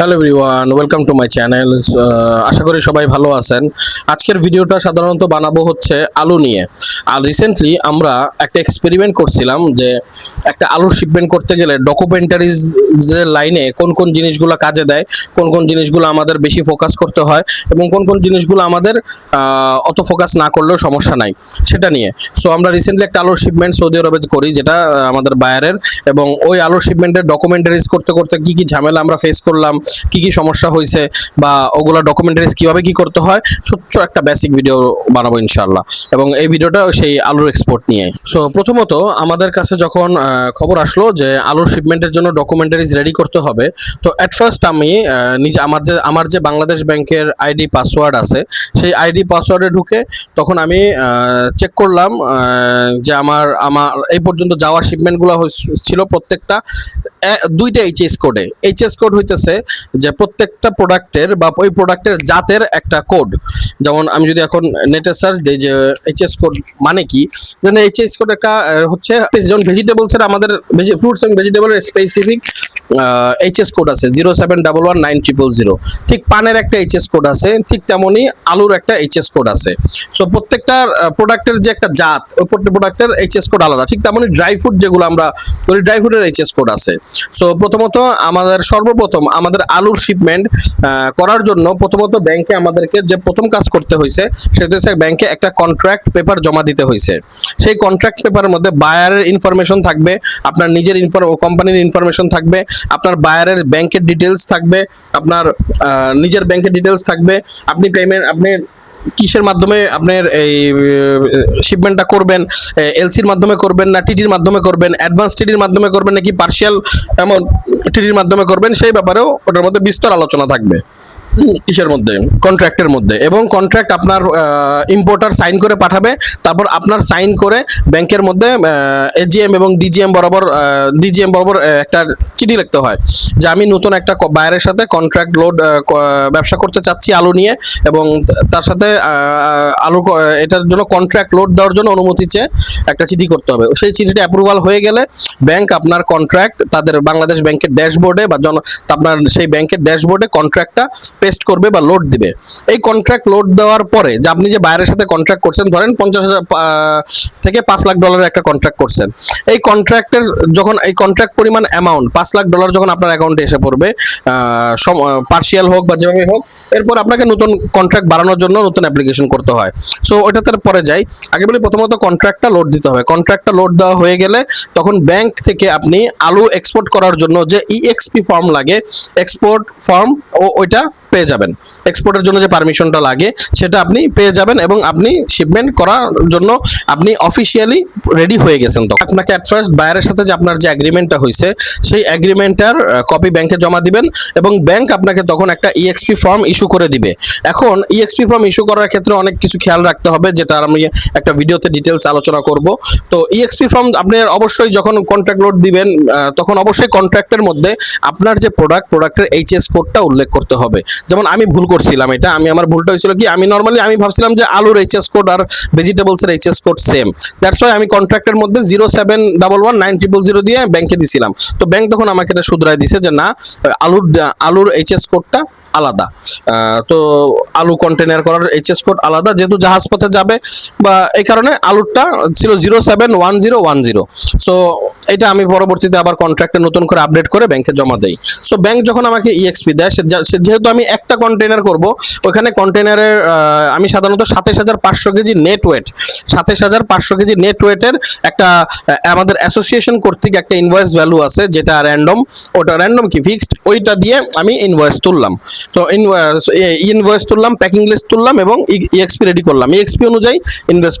Hello everyone welcome to my channel আশা করি সবাই ভালো আছেন। আজকের ভিডিওটা সাধারণত বানাবো হচ্ছে আলু নিয়ে। আর রিসেন্টলি আমরা একটা এক্সপেরিমেন্ট করছিলাম যে একটা আলু শিপমেন্ট করতে গেলে ডকুমেন্টারিজ যে লাইনে কোন কোন জিনিসগুলো কাজে দেয়, কোন কোন জিনিসগুলো আমাদের বেশি ফোকাস করতে হয় এবং কোন কোন জিনিসগুলো আমাদের অত ফোকাস না করলেও সমস্যা নাই সেটা নিয়ে। সো আমরা রিসেন্টলি একটা আলুর শিপমেন্ট সৌদি আরবে করি, যেটা আমাদের বায়ারের এবং ওই আলুর শিপমেন্টের ডকুমেন্টারিজ করতে করতে কি কি ঝামেলা আমরা ফেস করলাম, কি কি সমস্যা হয়েছে বা ওগুলো ডকুমেন্টারিজ কীভাবে কি করতে হয়, ছোট্ট একটা বেসিক ভিডিও বানাবো ইনশাল্লাহ এবং এই ভিডিওটা সেই আলুর এক্সপোর্ট নিয়ে। সো প্রথমত আমাদের কাছে যখন খবর আসলো যে আলুর শিপমেন্টের জন্য ডকুমেন্টারিজ রেডি করতে হবে, তো অ্যাট ফার্স্ট আমি নিজে, আমার যে আমার যে বাংলাদেশ ব্যাংকের আইডি পাসওয়ার্ড আছে, সেই আইডি পাসওয়ার্ডে ঢুকে তখন আমি চেক করলাম যে আমার আমার, এই পর্যন্ত যাওয়া শিপমেন্টগুলো ছিল প্রত্যেকটা দুইটা এইচএস কোডে এইচএস কোড হইতেছে যে প্রত্যেকটা প্রোডাক্টের বা ওই প্রোডাক্টের জাতের একটা কোড যেমন আমি যদি এখন নেটে সার্চ দিই যে এইচএস কোড মানে কি? যেন এইচএস কোড একটা হচ্ছে ভেজিটেবলস এর আমাদের ফ্রুটস এন্ড ভেজিটেবলের স্পেসিফিক এইচএস কোড আছে zero seven double one nine triple zero ঠিক পানের একটা এইচএস কোড আছে, ঠিক তেমনই আলুর একটা এইচএস কোড আছে। সো প্রত্যেকটা প্রোডাক্টের যে একটা জাত, ওই প্রোডাক্টের এইচএস কোড আলাদা। ঠিক তেমনই ড্রাই ফ্রুট যেগুলো আমরা করি ড্রাই ফ্রুটের এইচএস কোড আছে। সো প্রথমত আমাদের সর্বপ্রথম আমাদের আলুর শিপমেন্ট করার জন্য প্রথমত ব্যাংকে আমাদেরকে যে প্রথম কাজ করতে হয়েছে, সেটা হচ্ছে ব্যাংকে একটা কন্ট্রাক্ট পেপার জমা দিতে হয়েছে। সেই কন্ট্রাক্ট পেপারের মধ্যে বায়ারের ইনফরমেশন থাকবে, আপনার নিজের ইনফর কোম্পানির ইনফরমেশন থাকবে আপনার বায়ারের ব্যাংকের ডিটেলস থাকবে, আপনার নিজের ব্যাংকের ডিটেলস থাকবে, আপনি পেমেন্ট আপনি কিসের মাধ্যমে আপনার এই শিপমেন্টটা করবেন এলসির মাধ্যমে করবেন না টিডির মাধ্যমে করবেন অ্যাডভান্স টিডির মাধ্যমে করবেন নাকি পার্শিয়াল এমন টিডির মাধ্যমে করবেন, সেই ব্যাপারেও ওটার মধ্যে বিস্তর আলোচনা থাকবে। কিসের মধ্যে? কন্ট্রাক্টের মধ্যে। এবং কন্ট্রাক্ট আপনার ইম্পোর্টার সাইন করে পাঠাবে, তারপর আপনার সাইন করে ব্যাংকের মধ্যে এজিএম এবং ডিজিএম বরাবর ডিজিএম বরাবর একটা চিঠি লিখতে হয় যে আমি নতুন একটা বায়ারের সাথে কন্ট্রাক্ট লোড ব্যবসা করতে চাচ্ছি আলু নিয়ে এবং তার সাথে আলু এটার জন্য কন্ট্রাক্ট লোড দেওয়ার জন্য অনুমতি চেয়ে একটা চিঠি করতে হবে। সেই চিঠিটা অ্যাপ্রুভাল হয়ে গেলে ব্যাংক আপনার কন্ট্রাক্ট তাদের বাংলাদেশ ব্যাংকের ড্যাশবোর্ডে বা জন আপনার সেই ব্যাংকের ড্যাশবোর্ডে কন্ট্রাক্টটা পেস্ট করবে বা লোড দিবে। এই কন্ট্রাক্ট লোড দেওয়ার পরে যে আপনি যে বাইরের সাথে কন্ট্রাক্ট করছেন, ধরেন পঞ্চাশ হাজার থেকে পাঁচ লাখ ডলারের একটা কন্ট্রাক্ট করছেন। এই কন্ট্রাক্টের যখন, এই কন্ট্রাক্ট পরিমাণ অ্যামাউন্ট পাঁচ লাখ ডলার যখন আপনার অ্যাকাউন্টে এসে পড়বে পার্শিয়াল হোক বা যেভাবে হোক, এরপর আপনাকে নতুন কন্ট্রাক্ট বাড়ানোর জন্য নতুন অ্যাপ্লিকেশন করতে হয়। সো ওইটাতে পরে যাই। আগে বলি প্রথমত কন্ট্রাক্টটা লোড দিতে হবে। কন্ট্রাক্টটা লোড দেওয়া হয়ে গেলে তখন ব্যাংক থেকে আপনি আলু এক্সপোর্ট করার জন্য যে ইএক্সপি ফর্ম লাগে এক্সপোর্ট ফর্ম ও ওইটা পেয়ে যাবেন। এক্সপোর্টের জন্য যে পারমিশনটা লাগে, সেটা আপনি পেয়ে যাবেন এবং আপনি শিপমেন্ট করার জন্য আপনি অফিসিয়ালি রেডি হয়ে গেছেন তো। আপনাকে অ্যাট ফার্স্ট বায়ারের সাথে যে আপনার যে অ্যাগ্রিমেন্টটা হয়েছে, সেই অ্যাগ্রিমেন্টার কপি ব্যাংকে জমা দিবেন এবং ব্যাংক আপনাকে তখন একটা ইএক্সপি ফর্ম ইস্যু করে দিবে। এখন ইএক্সপি ফর্ম ইস্যু করার ক্ষেত্রে অনেক কিছু খেয়াল রাখতে হবে, যেটা আমি একটা ভিডিওতে ডিটেলস আলোচনা করব। তো ইএক্সপি ফর্ম আপনি অবশ্যই যখন কন্ট্রাক্ট লোড দিবেন তখন অবশ্যই কন্ট্রাক্টের মধ্যে আপনার যে প্রোডাক্ট প্রোডাক্টের এইচএস কোডটা উল্লেখ করতে হবে। যেমন আমি ভুল করছিলাম এটা, আমি আমার ভুলটা হয়েছিল কি, আমি নর্মালি আমি ভাবছিলাম যে আলুর এইচএস কোড আর ভেজিটেবলসের HS code same that's why আমি কন্ট্রাক্টের মধ্যে zero seven double one nine triple zero দিয়ে ব্যাংকে দিছিলাম। তো ব্যাংক তখন আমাকে এটা শুধরাই দিছে যে না, আলুর আলুর এইচএস কোডটা আলাদা। তো আলু কন্টেনার করার এইচএস কোড আলাদা, যেহেতু জাহাজ পথে যাবে, বা এই কারণে আলুরটা ছিল zero seven one zero one zero so এটা আমি পরবর্তীতে আবার কন্ট্রাক্টে নতুন করে আপডেট করে ব্যাংকে জমা দেই। সো ব্যাংক যখন আমাকে ইএক্সপি দেয় যেহেতু আমি একটা কন্টেনার করব, ওখানে কন্টেনারের আমি সাধারণত সাতাশ হাজার পাঁচশো কেজি নেট ওয়েট সাতাশ হাজার পাঁচশো কেজি নেট ওয়েটের একটা আমাদের অ্যাসোসিয়েশন কর্তৃক একটা ইনভয়েস ভ্যালু আছে, যেটা র্যান্ডম ওটা র্যান্ডম কি ফিক্সড ওইটা দিয়ে আমি ইনভয়েস তুললাম। তো ইনভয়েস তুললাম প্যাকিং লিস্ট তুললাম এবং ইএক্সপি রেডি করলাম। ইএক্সপি অনুযায়ী ইনভেস্ট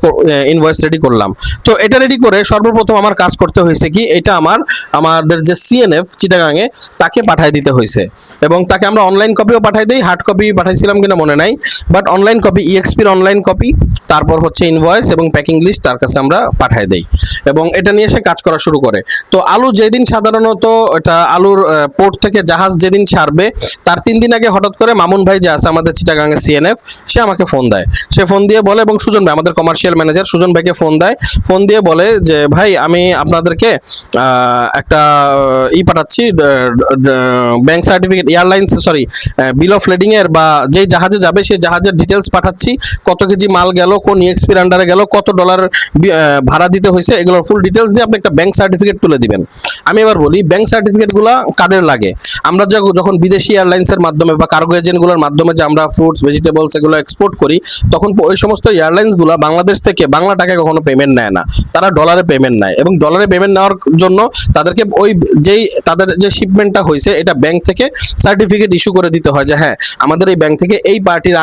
ইনভয়েস রেডি করলাম। তো এটা রেডি করে সর্বপ্রথম আমার কাজ করতে হয়েছে কি, এটা আমার, আমাদের যে সিএনএফ চিটাগাঙে তাকে পাঠিয়ে দিতে হয়েছে। এবং তাকে আমরা অনলাইন কপিও পাঠাই দিই হার্ড কপি পাঠাইছিলাম কিনা মনে নাই বাট অনলাইন কপি ইএক্সপির অনলাইন কপি তারপর হচ্ছে ইনভয়েস এবং প্যাকিং লিস্ট তার কাছে আমরা পাঠাই দেই। এবং এটা নিয়ে সে কাজ করা শুরু করে। তো আলু যেদিন সাধারণত এটা আলুর পোর্ট থেকে জাহাজ যেদিন ছাড়বে তার তিন দিন আগে হঠাৎ করে মামুন ভাই যে আছে আমাদের চিটাগাঙের সিএনএফ সে আমাকে ফোন দেয়। সে ফোন দিয়ে বলে এবং সুজন ভাই, আমাদের কমার্শিয়াল ম্যানেজার সুজন ভাইকে ফোন দেয়। ফোন দিয়ে বলে যে, ভাই, আমি আপনাদেরকে একটা ই পাঠাচ্ছি bank certificate airlines sorry bill of lading এর বা যেই জাহাজে যাবে, সেই জাহাজের ডিটেলস পাঠাচ্ছি। কত কেজি মাল গেল, কোন ইএক্সপির আন্ডারে গেল, কত ডলার ভাড়া দিতে হয়েছে, এগুলোর ফুল ডিটেলস দিয়ে আপনি একটা ব্যাংক সার্টিফিকেট তুলে দিবেন। আমি এবার বলি ব্যাংক সার্টিফিকেটগুলো কাদের লাগে? আমরা যখ- যখন বিদেশি এয়ারলাইন্সের মাধ্যমে বা কার্গো এজেন্টগুলোর মাধ্যমে যে আমরা ফ্রুটস ভেজিটেবলস এগুলো এক্সপোর্ট করি, তখন ওই সমস্ত এয়ারলাইন্সগুলো বাংলাদেশ থেকে বাংলা টাকায় কখনো পেমেন্ট নেয় না। তারা ডলারে পেমেন্ট নেয় এবং ডলারে পেমেন্ট নেওয়ার জন্য তাদেরকে ওই যেই, তাদের যে শিপমেন্টটা হয়েছে, এটা ব্যাংক থেকে সার্টিফিকেট ইস্যু করে দিতে হয় যে হ্যাঁ আমাদের এই ব্যাংক থেকে এই পার্টির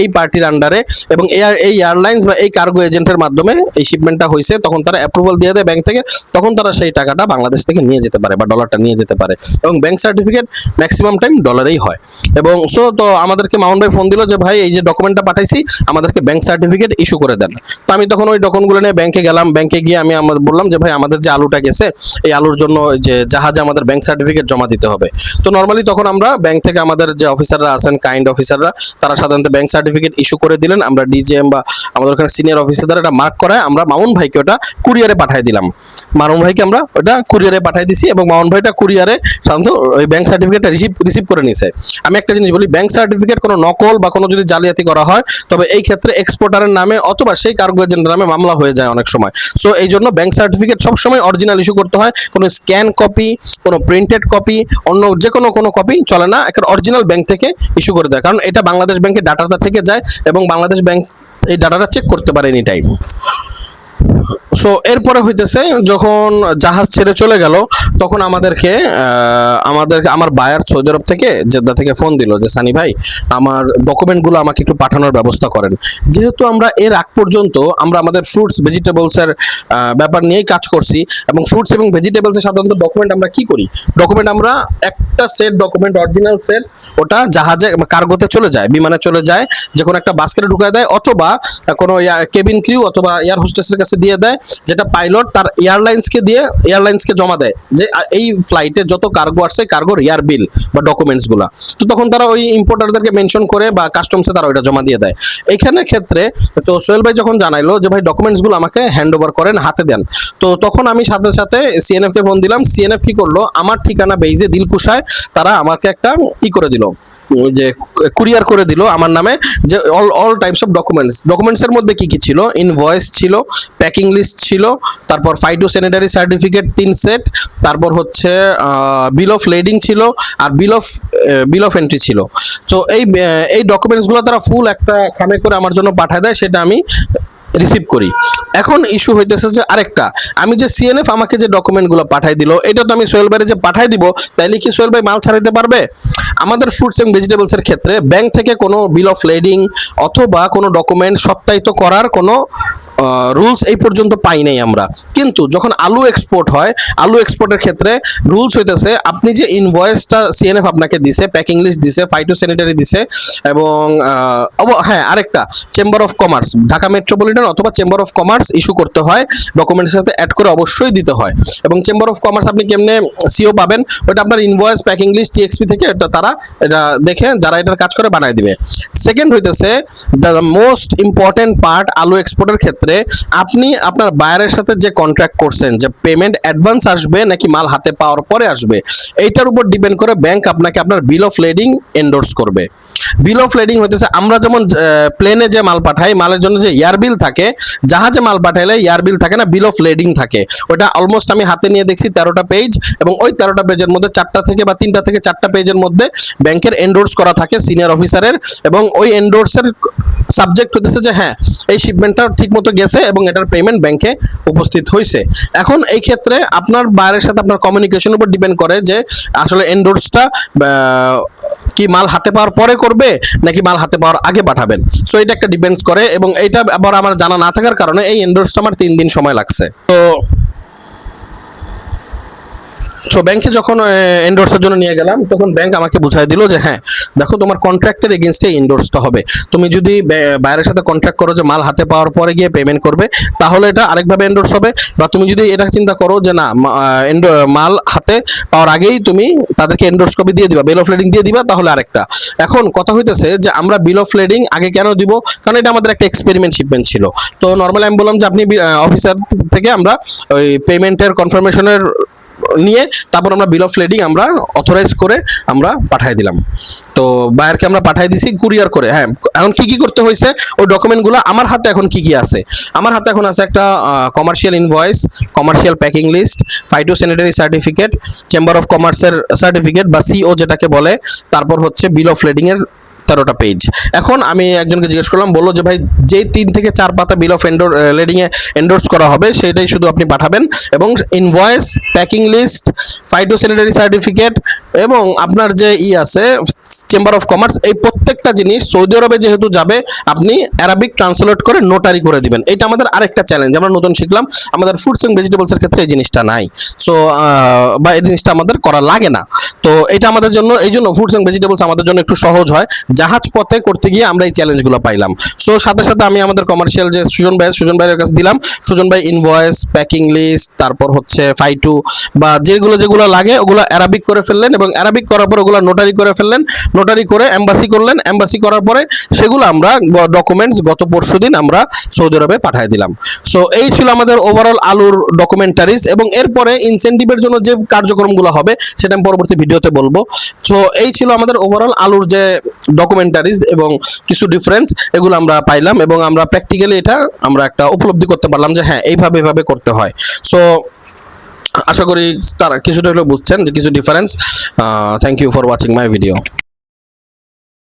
এই পার্টির আন্ডারে এবং এই এয়ারলাইন্স বা এই কার্গো এজেন্টের মাধ্যমে এই শিপমেন্টটা হয়েছে, তখন তারা অ্যাপ্রুভাল দিয়ে দেয় ব্যাংক থেকে, তখন তারা সেই টাকাটা বাংলাদেশ থেকে নিয়ে যেতে পারে বা ডলারটা নিয়ে যেতে পারে। এবং ব্যাংক সার্টিফিকেট ম্যাক্সিমাম টাইম ডলারেই হয়। এবং সো তো আমাদেরকে মামুন ভাই ফোন দিল যে, ভাই, এই যে ডকুমেন্টটা পাঠাইছি, আমাদেরকে ব্যাংক সার্টিফিকেট ইস্যু করে দেন। তো আমি তখন ওই ডকুমেন্টগুলো নিয়ে ব্যাংকে গেলাম ব্যাংকে গিয়ে আমি আমাদের বললাম যে, ভাই, আমাদের যে আলুটা গেছে, এই আলুর জন্য যে জাহাজে আমাদের ব্যাংক সার্টিফিকেট জমা দিতে হবে। তো নর্মালি তখন আমরা ব্যাংক থেকে আমাদের যে অফিসাররা আছেন কাইন্ড অফিসাররা তারা সাধারণত ব্যাংক সার্টিফিকেট ইস্যু করে দিলেন। আমরা ডিজিএম বা আমাদের ওখানে সিনিয়র অফিসাররা এটা মার্ক করায়, আমরা মামুন ভাইকে ওটা কুরিয়ারে পাঠিয়ে দিলাম। মামুন ভাইকে আমরা ওটা কুরিয়ারে পাঠিয়ে দিছি এবং মামুন ভাইটা কুরিয়ারে সাধারণত ওই ব্যাংক সার্টিফিকেটটা রিসিভ রিসিভ করে নিছে। আমি একটা জিনিস বলি ব্যাংক সার্টিফিকেট কোনো নকল বা কোনো যদি জালিয়াতি করা হয়, তবে এই ক্ষেত্রে এক্সপোর্টারের নামে অথবা সেই কার্গো এজেন্টের নামে মামলা হয়ে যায় অনেক সময়। সো এই জন্য ব্যাংক সার্টিফিকেট সবসময় অরিজিনাল ইস্যু করতে হয়। কোনো স্ক্যান কপি কোনো প্রিন্টেড কপি অন্য যে কোনো কোনো কপি চলে না একটা অরিজিনাল ব্যাংক থেকে ইস্যু করে দেয়। কারণ এটা বাংলাদেশ ব্যাংকের ডাটাটা থেকে যায় এবং বাংলাদেশ ব্যাংক এই ডাটাটা চেক করতে পারে এনি টাইম সো এরপরে হইতেছে যখন জাহাজ ছেড়ে চলে গেল তখন আমাদেরকে আহ, আমাদের আমার বায়ার সৌদি আরব থেকে জেদ্দা থেকে ফোন দিল যে সানি ভাই আমার ডকুমেন্টগুলো আমাকে একটু পাঠানোর ব্যবস্থা করেন। যেহেতু আমরা এর আগ পর্যন্ত আমরা আমাদের ফ্রুটস ভেজিটেবলসের ব্যাপার নিয়েই কাজ করছি এবং ফ্রুটস এবং ভেজিটেবলসের সাধারণত ডকুমেন্ট আমরা কি করি? ডকুমেন্ট আমরা একটা সেট ডকুমেন্ট অরিজিনাল সেট ওটা জাহাজে কার্গোতে চলে যায় বিমানে চলে যায় যে কোনো একটা বাস্কেটে ঢুকায় দেয় অথবা কোনো কেবিন ক্রিউ অথবা এয়ার হোস্টেসের কাছে দিয়ে দেয়, যেটা পাইলট তার এয়ারলাইন্সকে দিয়ে এয়ারলাইন্সকে জমা দেয় যে এই ফ্লাইটে যত কার্গো আসছে কার্গোর এয়ার বিল বা ডকুমেন্টসগুলা তো তখন তারা ওই ইম্পোর্টারদেরকে মেনশন করে বা কাস্টমসে তারা ওইটা জমা দিয়ে দেয়। এইখানে ক্ষেত্রে, তো সোহেল ভাই যখন জানাইলো যে, ভাই ডকুমেন্টসগুলো আমাকে হ্যান্ড ওভার করেন, হাতে দেন। তো তখন আমি সাথে সাথে সিএনএফ কে ফোন দিলাম। সিএনএফ কি করল? আমার ঠিকানা বেইজে দিলকুশায় তারা আমাকে একটা ই করে দিল। যে কুরিয়ার করে দিল আমার নামে যে all all types of documents ডকুমেন্টসের মধ্যে কি কি ছিল? ইনভয়েস ছিল প্যাকিং লিস্ট ছিল, তারপর ফাইটো স্যানিটারি সার্টিফিকেট তিন সেট তারপর হচ্ছে বিল অফ লেডিং ছিল আর bill of bill of entry ছিল। তো এই এই ডকুমেন্টসগুলো তারা ফুল একটা খামে করে আমার জন্য পাঠায় দেয়, সেটা আমি রিসিভ করি। এখন ইস্যু হইতেছে যে আরেকটা, আমি যে সিএনএফ আমাকে যে ডকুমেন্টগুলো পাঠাই দিল, এটা তো আমি সোহেল ভাইয়ের যে পাঠাই দিব, তাইলে কি সোহেল ভাই মাল ছাড়াইতে পারবে? আমাদের ফ্রুটস এন্ড ভেজিটেবলস এর ক্ষেত্রে ব্যাংক থেকে কোনো বিল অফ লেডিং অথবা কোনো ডকুমেন্ট সত্যায়িত করার কোনো রুলস এই পর্যন্ত পাই নাই আমরা। কিন্তু যখন আলু এক্সপোর্ট হয়, আলু এক্সপোর্টের ক্ষেত্রে রুলস হইতেছে, আপনি যে ইনভয়েসটা সিএনএফ আপনাকে দিছে প্যাকিং লিস্ট দিছে ফাইটো স্যানিটারি দিছে, এবং হ্যাঁ আরেকটা chamber of commerce Dhaka metropolitan অথবা চেম্বার অফ কমার্স ইস্যু করতে হয় ডকুমেন্টের সাথে অ্যাড করে অবশ্যই দিতে হয়। এবং চেম্বার অফ কমার্স আপনি কেমনে সিও পাবেন ওটা আপনার ইনভয়েস প্যাকিং লিস্ট টিএক্সপি থেকে এটা তারা এটা দেখে, যারা এটার কাজ করে বানায় দিবে। সেকেন্ড হইতেছে দ্য মোস্ট ইম্পর্টেন্ট পার্ট আলু এক্সপোর্টের ক্ষেত্রে আপনি আপনার বায়ারের সাথে যে কন্ট্রাক্ট করছেন, যে পেমেন্ট অ্যাডভান্স আসবে নাকি মাল হাতে পাওয়ার পরে আসবে, এইটার উপর ডিপেন্ড করে ব্যাংক আপনাকে আপনার বিল অফ লেডিং এন্ডোর্স করবে। বিল অফ লেডিং হইতেছে, আমরা যেমন প্লেনে যে মাল পাঠাই, মালের জন্য যে এয়ার বিল থাকে, জাহাজে মাল পাঠাইলে এয়ার বিল থাকে না বিল অফ লেডিং থাকে। ওটা অলমোস্ট আমি হাতে নিয়ে দেখছি তেরোটা পেজ এবং ওই তেরোটা পেজের মধ্যে চারটা থেকে বা তিনটা থেকে চারটা পেজের মধ্যে ব্যাংকের এন্ডোর্স করা থাকে সিনিয়র অফিসারের এবং ওই এন্ডোর্সের সাবজেক্ট হতেছে যে হ্যাঁ এই শিপমেন্টটা ঠিক মতো গেছে এবং এটার পেমেন্ট ব্যাংকে উপস্থিত হয়েছে এখন এই ক্ষেত্রে আপনার বাইরের সাথে আপনার কমিউনিকেশন উপর ডিপেন্ড করে যে, আসলে এন্ডোর্সটা কি মাল হাতে পাওয়ার পরে করবে, নাকি মাল হাতে পাওয়ার আগে পাঠাবেন? সো এটা একটা ডিপেন্ডস করে এবং এইটা আবার আমার জানা না থাকার কারণে এই এন্ডোর্সটা আমার তিন দিন সময় লাগছে। তো তো ব্যাংকে যখন এন্ডোর্সের জন্য নিয়ে গেলাম, তখন ব্যাংক আমাকে বুঝাই দিল যে হ্যাঁ দেখো তোমার কন্ট্রাক্টের এগেনস্টে এন্ডোর্সটা হবে। তুমি যদি বাইরের সাথে কন্ট্রাক্ট করো যে মাল হাতে পাওয়ার পরে গিয়ে পেমেন্ট করবে, তাহলে এটা আরেকভাবে এন্ডোর্স হবে। বা তুমি যদি এটা চিন্তা করো যে, না মাল হাতে পাওয়ার আগেই তুমি তাদেরকে এন্ডোর্স কপি দিয়ে দিবা বিল অফ লেডিং দিয়ে দিবা, তাহলে আরেকটা। এখন কথা হইতেছে যে, আমরা বিল অফ লেডিং আগে কেন দিব? কারণ এটা আমাদের একটা এক্সপেরিমেন্ট শিপমেন্ট ছিল। তো নর্মালি আমি বললাম যে, আপনি অফিসার থেকে আমরা ওই পেমেন্টের কনফার্মেশনের নিয়ে তারপর আমরা বিল অফ লেডিং আমরা অথরাইজ করে আমরা পাঠিয়ে দিলাম। তো বায়ারকে আমরা পাঠিয়ে দিছি কুরিয়ার করে। হ্যাঁ এখন কি কি করতে হয়েছে, ওই ডকুমেন্টগুলো আমার হাতে এখন কি কি আছে? আমার হাতে এখন আছে একটা commercial invoice commercial packing list phytosanitary certificate chamber of কমার্সের সার্টিফিকেট বা সিও যেটাকে বলে, তারপর হচ্ছে বিল অফ লেডিং এর তেরোটা পেজ এখন আমি একজনকে জিজ্ঞেস করলাম, বলল যে ভাই যে তিন থেকে চার পাতা বিল অফ এন্ডোর লেডিংয়ে এন্ডোর্স করা হবে সেটাই শুধু আপনি পাঠাবেন এবং invoice packing list phytosanitary certificate এবং আপনার যে ই আছে চেম্বার অফ কমার্স এই প্রত্যেকটা জিনিস সৌদি আরবে যেহেতু যাবে, আপনি অ্যারাবিক ট্রান্সলেট করে নোটারি করে দিবেন। এটা আমাদের আরেকটা চ্যালেঞ্জ আমরা নতুন শিখলাম, আমাদের ফুডস এন্ড ভেজিটেবলসের ক্ষেত্রে এই জিনিসটা নাই। সো বা এই জিনিসটা আমাদের করা লাগে না। তো এটা আমাদের জন্য, এই জন্য ফুডস এন্ড ভেজিটেবলস আমাদের জন্য একটু সহজ হয় জাহাজ পথে করতে গিয়ে আমরা এই চ্যালেঞ্জগুলো পাইলাম। সো সাথে সাথে আমি আমাদের কমার্শিয়াল যে সুজন ভাই, সুজন ভাইয়ের কাছে দিলাম। সুজন ভাই ইনভয়েস প্যাকিং লিস্ট তারপর হচ্ছে ফাইটু বা যেগুলো যেগুলো লাগে, ওগুলো অ্যারাবিক করে ফেললেন এবং অ্যারাবিক করার পর ওগুলো নোটারি করে ফেললেন। নোটারি করে এম্বাসি করলেন। এম্বাসি করার পরে সেগুলো আমরা ডকুমেন্টস গত পরশু দিন আমরা সৌদি আরবে পাঠিয়ে দিলাম। সো এই ছিল আমাদের ওভারঅল আলুর ডকুমেন্টারিজ এবং এরপরে ইনসেন্টিভের জন্য যে কার্যক্রমগুলো হবে, সেটা আমি পরবর্তী ভিডিওতে বলব। সো এই ছিল আমাদের ওভারঅল আলুর যে ডকুমেন্টারিজ এবং কিছু ডিফারেন্স এগুলো আমরা পাইলাম এবং আমরা প্র্যাকটিক্যালি এটা আমরা একটা উপলব্ধি করতে পারলাম যে হ্যাঁ এইভাবে এভাবে করতে হয়। সো আশা করি তারা কিছুটা হলেও বুঝছেন যে কিছু difference thank you for watching my video